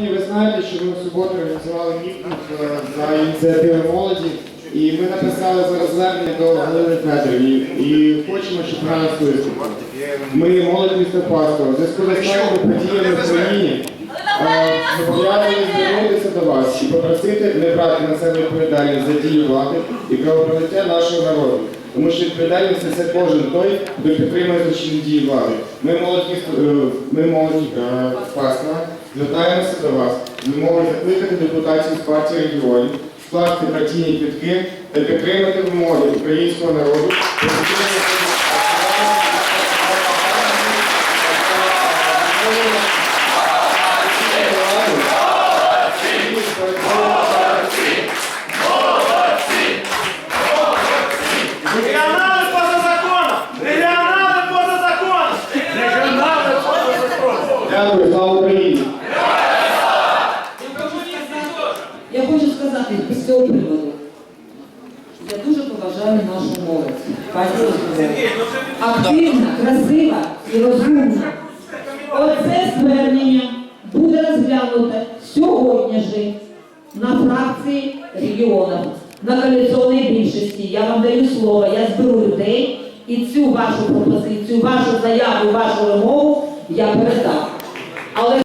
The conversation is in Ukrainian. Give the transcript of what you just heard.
Ви знаєте, що ми в суботу організували мітинг е, за ініціативи молоді, і ми написали зараз звернення до Галини Федорівні і хочемо, щоб вона нас виступила. Ми молодь міста Пастова. Зв'язку з останніми подіями в країні е, зобов'язані звернутися до вас і попросити не брати на себе відповідальність за дії влади і кровопролиття нашого народу. Тому що відповідальність несе кожен той, хто підтримує злочинні дії влади. Ми молодь міста- е, ми молоді е, Пастова, звертаємося до вас з вимогою закликати депутатів з партії регіонів, скласти партійні квітки та підтримати вимоги українського народу. Дякую, слава Україні! Я хочу сказати з цього приводу. Я дуже поважаю нашу молодь. Активна, красива і розумна. Оце звернення буде розглянуте сьогодні ж на фракції регіонів, на коаліційній більшості. Я вам даю слово, я зберу людей і цю вашу пропозицію, вашу заяву, вашу вимогу я передам. Але